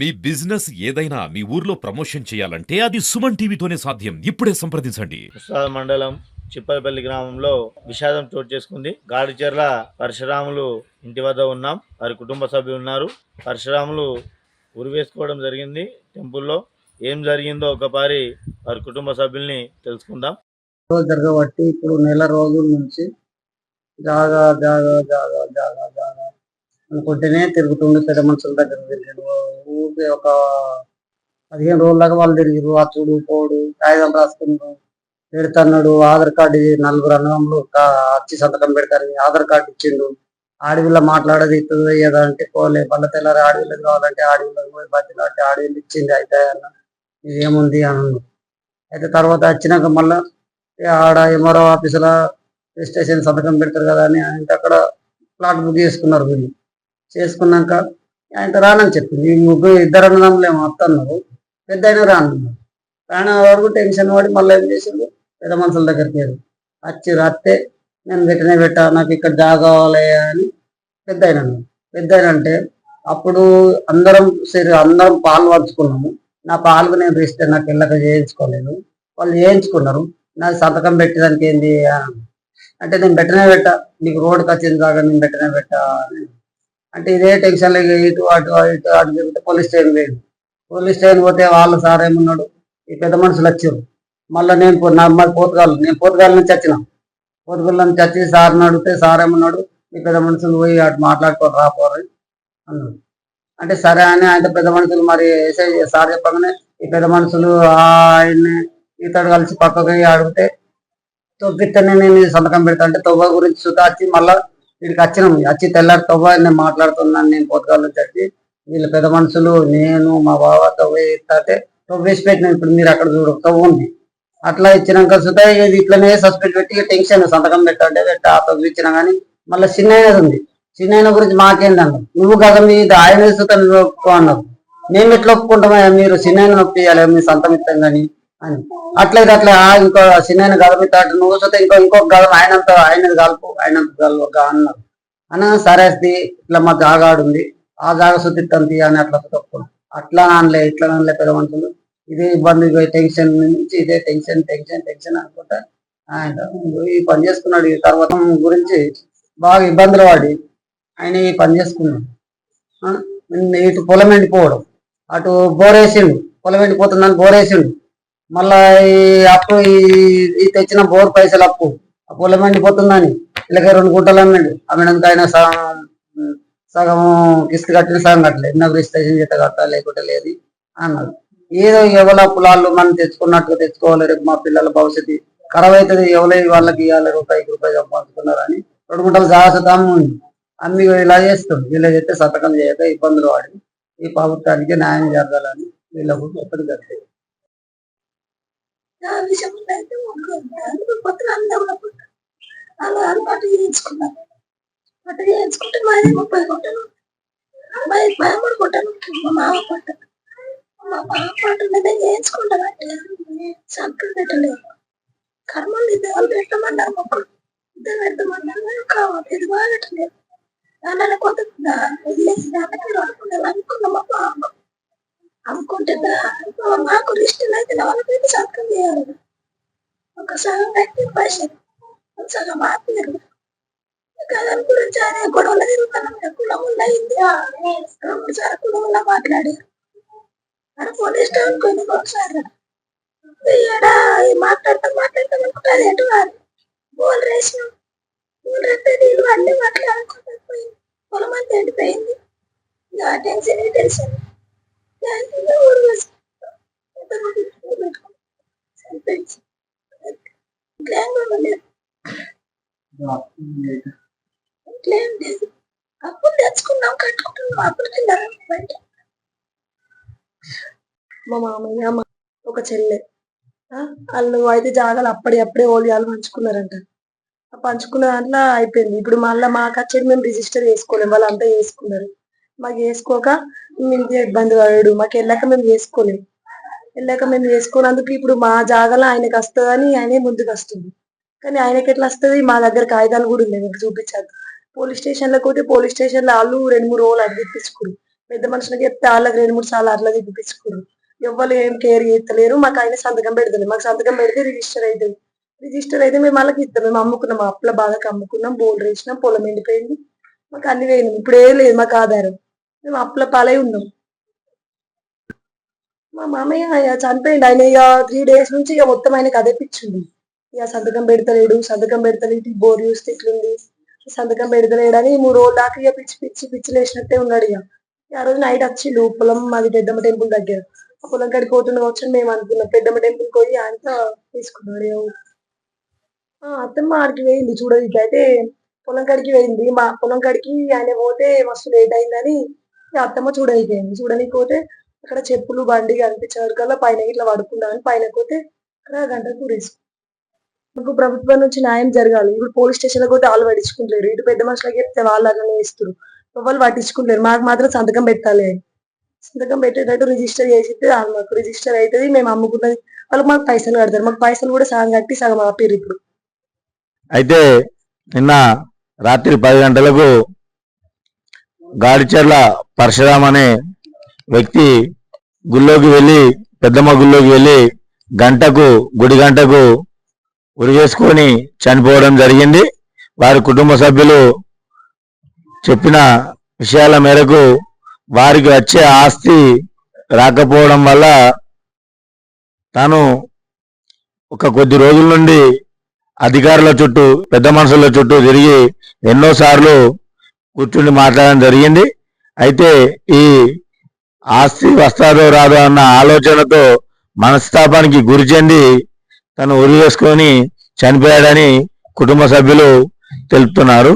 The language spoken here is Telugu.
మీ బిజినెస్ ఏదైనా మీ ఊర్లో ప్రమోషన్ చేయాలంటే అది సుమన్ టీవీతోనే సాధ్యం. ఇప్పుడే సంప్రదించండి. మండలం చిప్పలపల్లి గ్రామంలో విషాదం చోటు చేసుకుంది. గాడిచెర్ల పరశురాములు ఇంటి వద్ద ఉన్నాం. వారి కుటుంబ సభ్యులు ఉన్నారు. పరశురాములు ఉరి వేసుకోవడం జరిగింది టెంపుల్లో. ఏం జరిగిందో ఒకసారి వారి కుటుంబ సభ్యుల్ని తెలుసుకుందాం. జరగబట్టి ఇప్పుడు నెల రోజుల నుంచి జాగా జాగా జాగా జాగా అనుకుంటేనే తిరుగుతుండే పెద్ద మనుషుల దగ్గర తిరిగాడు. ఊరికే ఒక పదిహేను రోజుల దాకా వాళ్ళు తిరిగారు అచ్చుడు పోడు కాగితం రాసుకున్నారు పెడుతున్నాడు. ఆధార్ కార్డు నలుగురు అన్నదమ్ములు కా- వచ్చి సంతకం పెడతారు. ఆధార్ కార్డు ఇచ్చిండు. ఆడవిల్ల మాట్లాడేది ఇస్తుంది ఏదో అంటే పోలే మళ్ళీ తెల్లారి ఆడవిల్లకి కావాలంటే ఆడవిల్లకి పోయి బతిలో అంటే ఆడవిల్లు ఇచ్చింది అయితే అన్న. ఇది ఏముంది అని అన్నాడు. అయితే తర్వాత వచ్చినాక మళ్ళా ఆడ ఎంఆర్ఓ ఆఫీసులో రిజిస్ట్రేషన్ సంతకం పెడతారు కదా అని అంటే అక్కడ ప్లాట్ బుక్ చేసుకున్నారు వీళ్ళు. చేసుకున్నాక ఆయన రానని చెప్పింది. ముగ్గురు ఇద్దరు అన్నదమ్ములేమో అత్తన్నారు పెద్ద అయినా రానున్నారు. రాని వరకు టెన్షన్ పడి మళ్ళీ ఏం చేసిండు? పెద్ద మనుషుల దగ్గరికి వెళ్ళి వచ్చి రాత్తే నేను పెట్టనే పెట్టా నాకు ఇక్కడ జాగా కావాలి అని పెద్ద అయినా పెద్ద అంటే అప్పుడు అందరం సరే అందరం పాలు పంచుకున్నాము. నా పాలకు నేను రిజిస్టే నాకు వెళ్ళక చేయించుకోలేదు. వాళ్ళు చేయించుకున్నారు. నాకు సంతకం పెట్టేదానికి ఏంది? అంటే నేను పెట్టనే పెట్టా నీకు రోడ్డుకి వచ్చింది కాక నేను పెట్టనే పెట్టా అని. అంటే ఇదే టెన్షన్ ఇటు అటు ఇటు అటు తిరిగితే పోలీస్ స్టేషన్ లేదు. పోలీస్ స్టేషన్ పోతే వాళ్ళ సార్ ఏమన్నాడు? ఈ పెద్ద మనుషులు వచ్చారు. మళ్ళీ నేను నా మాది పోతుగాలు నేను పోతుగాల నుంచి వచ్చిన. పోతుగాల నుంచి వచ్చి సార్ని అడిగితే సార్ ఏమన్నాడు? ఈ పెద్ద మనుషులు పోయి అటు మాట్లాడుకోరు రాపోరు అన్నాడు. అంటే సరే అని ఆయన పెద్ద మనుషులు మరి సార్ చెప్పగానే ఈ పెద్ద మనుషులు ఆయన్ని ఇతడు కలిసి పక్కకి అడిగితే తొవ్వితేనే నేను సంతకం పెడతా అంటే తొవ్వ గురించి సుతా వచ్చి మళ్ళీ వీడికి వచ్చినాం. వచ్చి తెల్లారితో నేను మాట్లాడుతున్నాను. నేను పోతకాల నుంచి వచ్చి వీళ్ళ పెద్ద మనుషులు నేను మా బావ తవ్వేస్తే తవ్వేసి తొవ్వేసి పెట్టిన. ఇప్పుడు మీరు అక్కడ చూడు తవ్వుంది ఉంది అట్లా ఇచ్చినాక సుతా ఇది ఇట్లనే సస్పెండ్ పెట్టి టెన్షన్ సంతకం పెట్టండి పెట్ట ఆ తొవ్వ ఇచ్చినా కానీ మళ్ళీ చిన్న ఉంది. చిన్న గురించి మాకేందన్నారు నువ్వు కదా మీ ఆయన సుతా నువ్వు ఒప్పుకో అన్నారు మేము ఎట్లా ఒప్పుకుంటామయ్యా మీరు? చిన్న నొప్పియాలి మీ సంతం ఇస్తాం కానీ. అని. అట్లయితే అట్లా ఆ ఇంకో చిన్న గలపితాడు నువ్వు చూస్తే ఇంకో ఇంకొక గలం ఆయనంత ఆయన కలుపు ఆయనంత కలుపు అన్నారు అన్న సరే ఇట్లా మా జాగాడు ఉంది ఆ జాగ శుద్ధిత్తంతి అని అట్లా తప్పుకున్నాం అట్లా అనలే ఇట్లా అనలే పెద్ద మనుషులు. ఇదే ఇబ్బంది టెన్షన్ నుంచి ఇదే టెన్షన్ టెన్షన్ టెన్షన్ అనుకుంటా ఆయన ఈ పని చేసుకున్నాడు. ఈ తర్వాత గురించి బాగా ఇబ్బందులు పడి ఆయన ఈ పని చేసుకున్నాడు. ఆ, ఇటు పొలం ఎండిపోవడం. అటు బోరేసిండు. పొలం ఎండిపోతుందని బోరేసిండు. మళ్ళా ఈ అప్పు ఈ తెచ్చిన బోర్ పైసలు అప్పు. పొలం ఎండిపోతుందని ఇలాగే రెండు గుంటలు అమ్మాడు. అమ్మినందుకు ఆయన సగం సగం కిస్తీ కట్టిన సగం కట్టలేదు నాకు రిజిస్ట్రేషన్ చేత కట్టాలి లేకుంటే లేదు అన్నాడు. ఏదో ఎవరి పొలాలు మనం తెచ్చుకున్నట్టుగా తెచ్చుకోవాలి. రేపు మా పిల్లల భవిష్యత్తు ఖరాబ్ అవుతుంది. ఎవరి వాళ్ళకి ఇవ్వాలి. రూపాయికి రూపాయి సంపాదించుకున్నారు అని రెండు గుంటలు జాగ్రత్త ఉంది అన్ని ఇలా చేస్తాం ఇలా చేస్తే సంతకం చేయక ఇబ్బందులు వాడి ఈ ప్రభుత్వానికి న్యాయం జరగాలని వీళ్ళకు ఎప్పటికీ జరిగింది ఆ విషయంలో అయితే ముగ్గురు కొత్తగా అందరూ అలా అలవాటు చేయించుకున్నాను అట్లా చేయించుకుంటే మాది ముప్పై కొట్టను. మాది పదమూడు కొట్టను. మా మామ పట్ట మా మామ పట్ట మీద చేయించుకుంటామంటే సంతకం పెట్టలేదు. కర్మలు ఇద్దరు పెట్టమన్నారు మొక్కలు ఇద్దరు పెడతామన్నారు కావాలి ఇది బాగా పెట్టలేదు దాని కొంత వదిలేసి దానికి అనుకున్నాను అనుకున్నా. మా బాబు అనుకుంటే మాకు లిస్టులు అయితే వాళ్ళకైతే సంతకం చేయాలి. ఒక సగం కట్టి పైసలు ఒక సగం ఆపారు దాని గురించి అదే గొడవలు తిరుగుతున్నాం కులం అయింది రెండు సార్లు మాట్లాడారు. అని పోలీస్ స్టేషన్ కొన్ని ఒకసారి. ఈడ మాట్లాడతాం మాట్లాడతాం అనుకుంటారు అది ఎటు కాదు. బోల్ రేసినాం బోల్ రేస్తే నీళ్ళు అన్ని మాట్లాడుకుంటారు పోయింది. పొలం అంతా ఎండిపోయింది. ఇక టెన్షన్ టెన్షన్. అప్పులు తెచ్చుకున్నాం కట్టుకుంటున్నాం అప్పులు బయట మా మామయ్య మా ఒక చెల్లె. వాళ్ళు అయితే జాగాలు అప్పటి అప్పుడే ఓలియాలు పంచుకున్నారంట. పంచుకున్న దాంట్లో అయిపోయింది. ఇప్పుడు మళ్ళీ మాకు వచ్చేది మేము రిజిస్టర్ చేసుకోలేము వాళ్ళంతా చేసుకున్నారు మాకు వేసుకోక మేము ఇబ్బంది పడడు మాకు వెళ్ళాక మేము చేసుకోలేము వెళ్ళాక మేము వేసుకున్నందుకు ఇప్పుడు మా జాగాలో ఆయనకి వస్తుందని ఆయనే ముందుకు వస్తుంది. కానీ ఆయనకి ఎట్లా వస్తుంది? మా దగ్గర కాగితాలు కూడా ఉన్నాయి మీకు చూపించద్దు పోలీస్ స్టేషన్లకు పోతే పోలీస్ స్టేషన్లో వాళ్ళు రెండు మూడు రోజులు అడిగి తెప్పించుకున్నారు పెద్ద మనుషులకి చెప్తే వాళ్ళకి రెండు మూడు సార్లు అట్లా తెప్పించుకోరు. ఎవ్వరు ఏం కేర్ చేస్తలేరు. మాకు ఆయన సంతకం పెడతలేదు. మాకు సంతకం పెడితే రిజిస్టర్ అవుతుంది రిజిస్టర్ అయితే మేము వాళ్ళకి ఇస్తాం. మేము అమ్ముకున్నాం. అప్పుల బాధకు అమ్ముకున్నాం. బోల్ వేసినాం. పొలం ఎండిపోయింది. మాకు అన్ని వేయినాం ఇప్పుడు ఏం లేదు మాకు ఆధారం. మేము అప్పుల పాలై ఉన్నాం. మా మామయ్య అయ్యా చనిపోయింది ఆయన ఇక త్రీ డేస్ నుంచి ఇక మొత్తం ఆయనకి అదే పిచ్చింది ఇక సంతకం పెడతలేడు సంతకం పెడతలేడు బోర్ చూస్తే ఇట్లుంది. సంతకం పెడతలేడు అని మూడు రోజులు దాకా ఇక పిచ్చి పిచ్చి పిచ్చి లేచినట్టే ఉన్నాడు ఇక ఆ రోజు నైట్ వచ్చిండు పొలం మాది పెద్దమ్మ టెంపుల్ దగ్గర. ఆ పొలం కాడికి పోతుండే వచ్చి మేము అనుకున్నాం. పెద్దమ్మ టెంపుల్ పోయి ఆయనతో తీసుకున్నాడు ఇక ఆ అత్తమ్మ ఆడికి పోయింది చూడడానికి అయితే పొలం కాడికి పోయింది. మా పొలం కాడికి ఆయన పోతే మస్తు లేట్ అయిందని ఇక అత్తమ్మ చూడడానికి పోయింది చూడడానికి పోతే అక్కడ చెప్పులు బండి కనిపించారు కల్లా పైన ఇట్లా పడుకున్నాను పైన పోతే అక్కడ గంటకు కూరేసి మాకు ప్రభుత్వం నుంచి న్యాయం జరగాలి. ఇప్పుడు పోలీస్ స్టేషన్లో పోతే వాళ్ళు పట్టించుకుంటారు ఇటు పెద్ద మనుషులకి చెప్తే వాళ్ళు అలానే ఇస్తారు వాళ్ళు పట్టించుకుంటారు మాకు మాత్రం సంతకం పెట్టాలి. సంతకం పెట్టేటట్టు రిజిస్టర్ చేసిస్తే వాళ్ళు మాకు. రిజిస్టర్ అవుతుంది మేము అమ్ముకున్నది. వాళ్ళకి మాకు పైసలు కడతారు. మాకు పైసలు కూడా సగం కట్టి సగం ఆపారు ఇప్పుడు. అయితే నిన్న రాత్రి పది గంటలకు గాడిచెర్ల పరశురామ్ అనే వ్యక్తి గుళ్ళోకి వెళ్ళి పెద్దమ్మ గుళ్ళోకి వెళ్ళి గంటకు గుడి గంటకు ఉరివేసుకొని చనిపోవడం జరిగింది. వారి కుటుంబ సభ్యులు చెప్పిన విషయాల మేరకు వారికి వచ్చే ఆస్తి రాకపోవడం వల్ల తాను ఒక కొద్ది రోజుల నుండి అధికారుల చుట్టూ పెద్ద మనుషుల చుట్టూ తిరిగి ఎన్నోసార్లు కూర్చుని మాట్లాడడం జరిగింది. అయితే ఈ ఆస్తి వస్తాదో రాదో అన్న ఆలోచనతో మనస్తాపానికి గురి చెంది తను ఉరి వేసుకొని చనిపోయాడని కుటుంబ సభ్యులు తెలుపుతున్నారు.